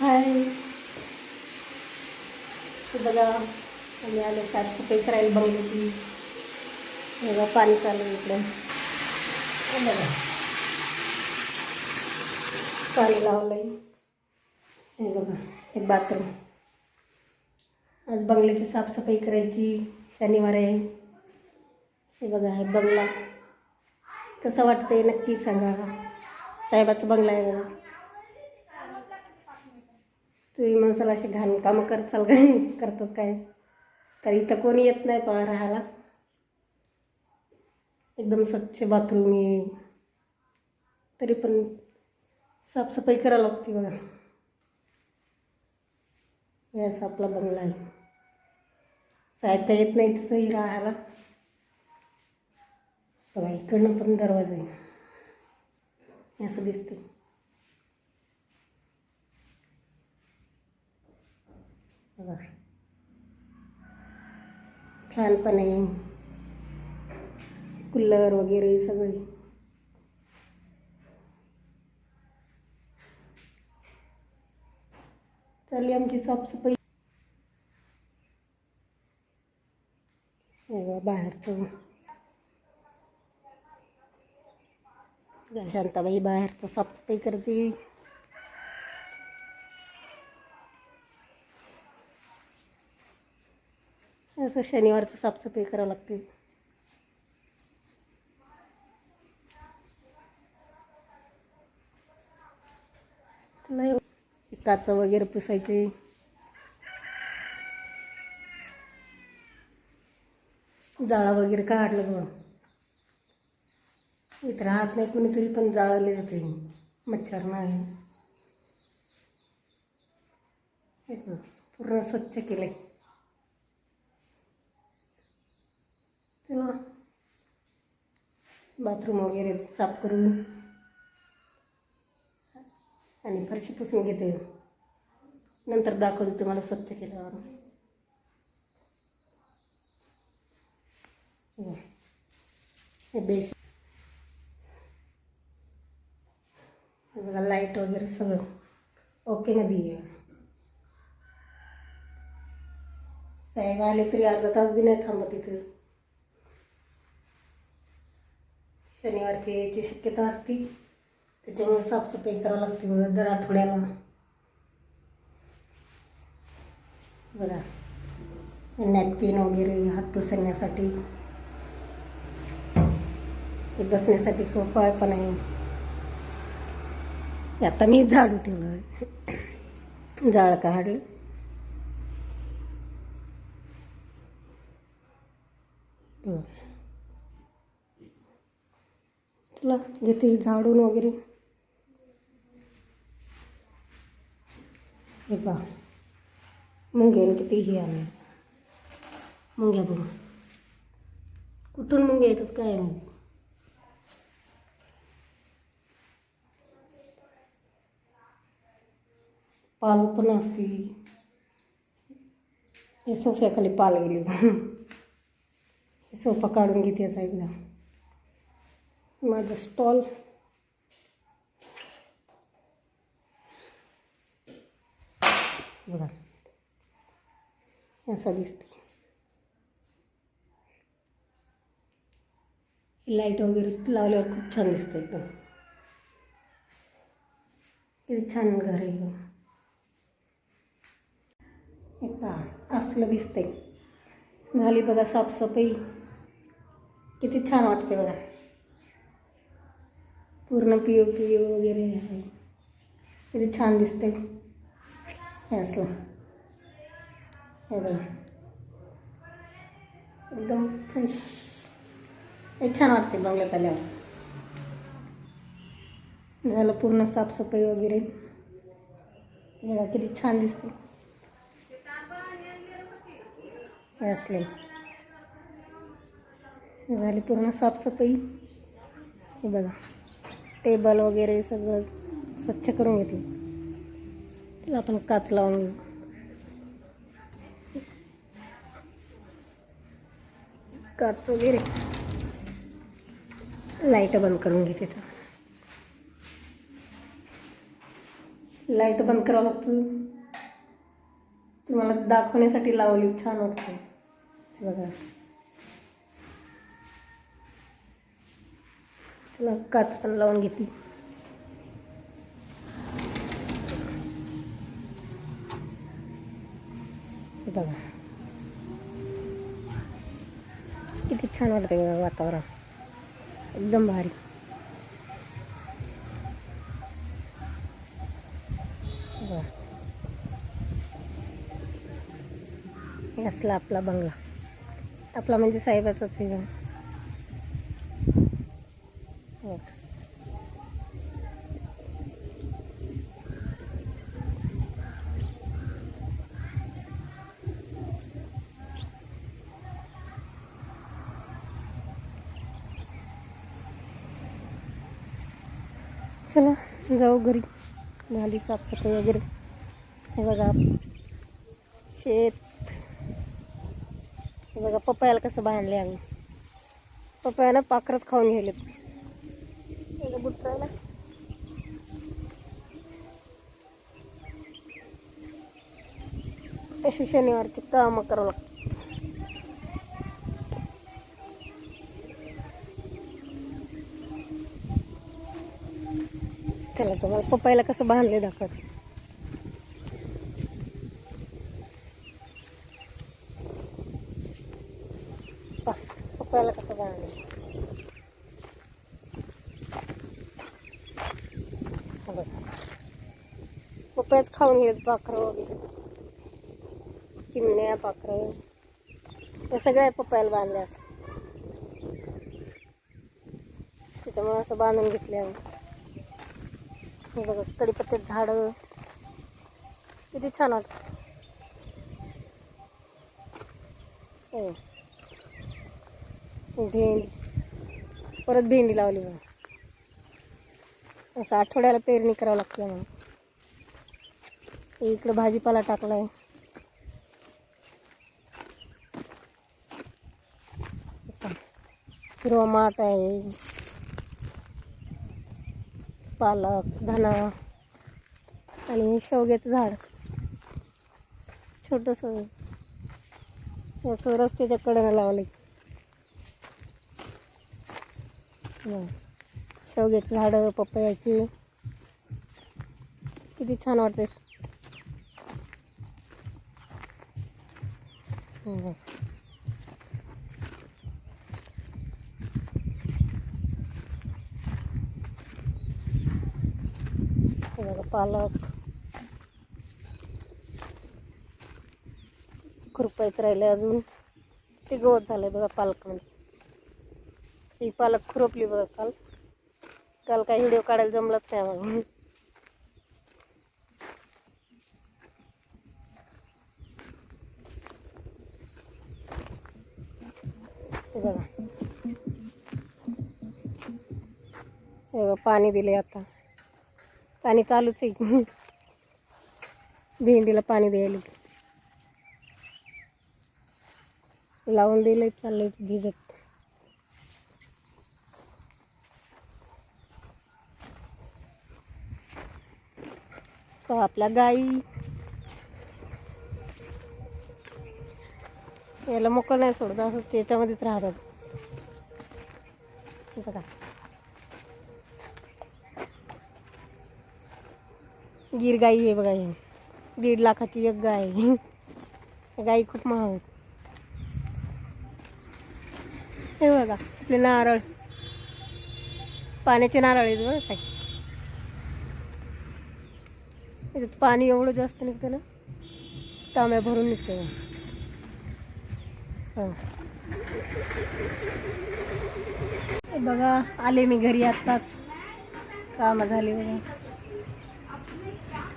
हाय. बघा आम्ही आलो साफसफाई करायला बंगल्याची हे बघा पाणी चालू आहे इकडं. हे बघा. पाणी लावलं आहे हे बघा हे बाथरूम. आज बंगल्याची साफसफाई करायची शनिवार आहे. हे बघा हे बंगला. कसं वाटतंय नक्की सांगा. साहेबाचा बंगला आहे बघा. तुम्ही माणसाला अशी घाणकामं कामं करसाल काय करतात काय? तर इथं कोणी येत नाही पहा राहायला. एकदम स्वच्छ बाथरूम आहे. तरी पण साफसफाई करावं लागते बघा. हे असा आपला बंगला आहे. साहेब येत नाही तिथंही राहायला. बघा इकडनं पण दरवाजा आहे. असं दिसतं बघा. फॅन पण आहे कूलर वगैरे सगळे. चालली आमची साफसफाई. हो, बाहेरचं. शांताबाई बाहेरचं साफसफाई करते. असं शनिवारचं साफसफाई करावं लागते. नाही काचं वगैरे पुसायचे. जाळा वगैरे काढलं बघ. इथं राहत नाही कुणीतरी पण जाळले जाते. मच्छर नाही. पूर्ण स्वच्छ केलं चला बाथरूम वगैरे साफ करून आणि फरशी पुसून घेते. नंतर दाखवते तुम्हाला स्वच्छ केल्यावर. हे बघ. बघा लाइट वगैरे सगळं ओकेमध्ये आहे. साहेब आले तरी अर्धा तास बी नाही थांबत इथं. शनिवारची यायची शक्यता असते. त्याच्यामुळे साफसफाई करावं लागते बघा दर आठवड्याला. बघा. नॅपकिन वगैरे हात पुसण्यासाठी हे बसण्यासाठी सोफा पण आहे. आता मी झाडू ठेवलं आहे जाळ काढलं बघा. चला घेते झाडून वगैरे. हे पहा. मुंग्याने किती हे आले मुंग्या बघ. कुठून मुंग्या येतात काय मग पाल पण असते हे सोफ्याखाली पाल गेली. हे सोफा काढून घेते याचा एकदा. माझं स्टॉल बघा. असा दिसते लाइट वगैरे लावल्यावर खूप छान दिसतं एकदम. किती छान घर आहे एक हे असलं दिसतंय. झाली बघा साफसफाई. किती छान वाटते बघा. पूर्ण पी ओ पी वगैरे आहे. किती छान दिसते हे असलं हे बघा. एकदम फ्रेश हे छान वाटते बंगल्यात आल्यावर. झालं पूर्ण साफसफाई वगैरे. बघा किती छान दिसते हे असले झाली पूर्ण साफसफाई. हे बघा. टेबल वगैरे सगळं स्वच्छ करून घेतलं. त्याला आपण काच लावून घेऊ. काच वगैरे लाइट बंद करून घेते तर. लाइट बंद करावं लागतं. तुम्हाला दाखवण्यासाठी लावली छान वाटते. बघा. चला काच पण लावून घेते. बघा. किती छान वाटते बघा वातावरण. एकदम भारी. बघा. हे असला आपला बंगला. आपला म्हणजे साहेबाचाच चला जाऊ घरी. झाली साफसफाई वगैरे. हे बघा. शेत. हे बघा पप्पायाला कसं बांधले आम्ही. पप्पायानं पाखरच खाऊन गेले इकडं अशी शनिवारची कामं करावं लागतात. दाखवायचं मला पप्पायला कसं बांधले दाखवत पप्पायला कसं बांधले? हा पप्पायच खाऊन घेत पाखरं वगैरे. चिमण्या पाखरं. या सगळ्या पप्पायला बांधल्या असं. त्याच्यामुळे असं बांधून घेतले आम्ही. हे बघा कडीपत्त्यात झाडं. किती छान वाटत. हो. भेंडी. परत भेंडी लावली बघा. असं आठवड्याला पेरणी करावं लागते मग इकडं भाजीपाला टाकलाय. हिरवा माठ आहे. पालक धना आणि शेवग्याचं झाड. छोटंसं असं रस्त्याच्या कडेनं लावले शेवग्याचं झाडं पपयाची किती छान वाटते हम्म. हे बघा पालक. खुरपायत राहिले अजून. ते गवत झालंय बघा पालकामध्ये ही पालक खुरपली बघा काल. काल काही व्हिडिओ काढायला जमलाच नाही आम्हाला. बघा. हे बघा पाणी दिले आता. पाणी चालूच आहे. भेंडीला पाणी द्यायला. लावून दिलंय चाललंय भिजत. तर आपल्या गाई. याला मोकळ नाही सोडत असं त्याच्यामध्येच राहतात. बघा. गिर गाई आहे बघा ही. दीड लाखाची एक गाय गाई खूप महाग हे बघा आपले नारळ. पाण्याचे नारळ आहेत बघा काय त्याच्यात पाणी एवढं जास्त निघतं ना तांब्या भरून निघतं हां बघा आले मी घरी आत्ताच. कामं झाली बघा.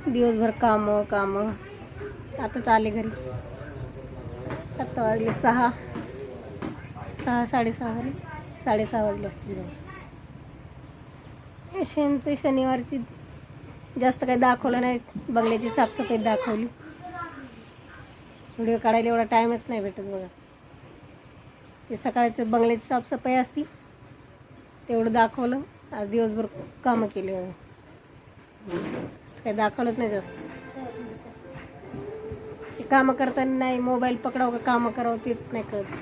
दिवसभर कामं कामं. आताच आले घरी. आत्ता वाजले सहा. सहा साडेसहा वाजले साडेसहा वाजले असतील बघा. शेणचे शनिवारची जास्त काही दाखवलं नाही. बंगल्याची साफसफाई दाखवली. व्हिडिओ काढायला एवढा टाईमच नाही भेटत बघा. ते सकाळचं बंगल्याची साफसफाई असती. तेवढं दाखवलं. आज दिवसभर कामं केली बघा. काही दाखवलंच नाही जास्त. ते कामं करताना नाही मोबाईल पकडावं का कामं करावं तेच नाही कळत.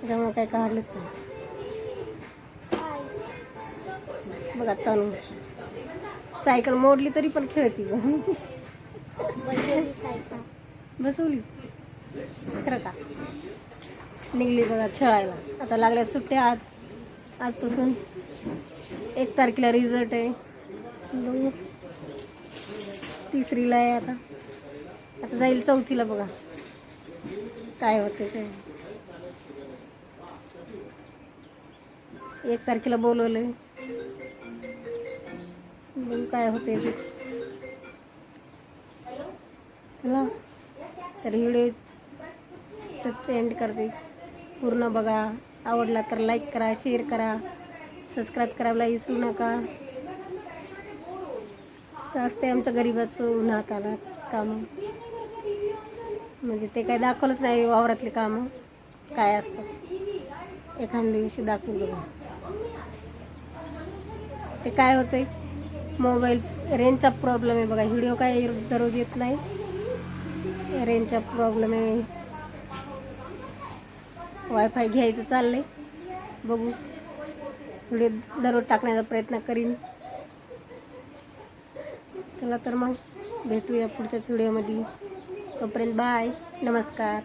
त्याच्यामुळे काही काढलंच नाही. बघा तनु सायकल मोडली तरी पण खेळती बसवली बसवली. खरं का? निघली बघा खेळायला. आता लागल्या सुट्ट्या आज आजपासून. एक तारखेला रिझल्ट आहे. बघू. तिसरीला आहे आता. आता जाईल चौथीला बघा. काय होते ते. एक तारखेला बोलवलं बघू काय होते ते. चला. तर व्हिडिओ तर एंड करते. पूर्ण बघा. आवडला तर लाईक करा शेअर करा. सबस्क्राईब करायला विसरू नका. असते आमचं गरीबाचं उन्हात आला कामं. म्हणजे ते काही दाखवलंच नाही वावरातले कामं. काय असतात एखाद्या दिवशी दाखवून बघा ते काय होतंय? मोबाईल रेंजचा प्रॉब्लेम आहे बघा. व्हिडिओ काय दररोज येत नाही. रेंजचा प्रॉब्लेम आहे. वायफाय घ्यायचं चाललंय. बघू. व्हिडिओ दररोज टाकण्याचा प्रयत्न करीन. चला तर मग भेटूया पुढच्याच व्हिडिओमध्ये तोपर्यंत बाय नमस्कार.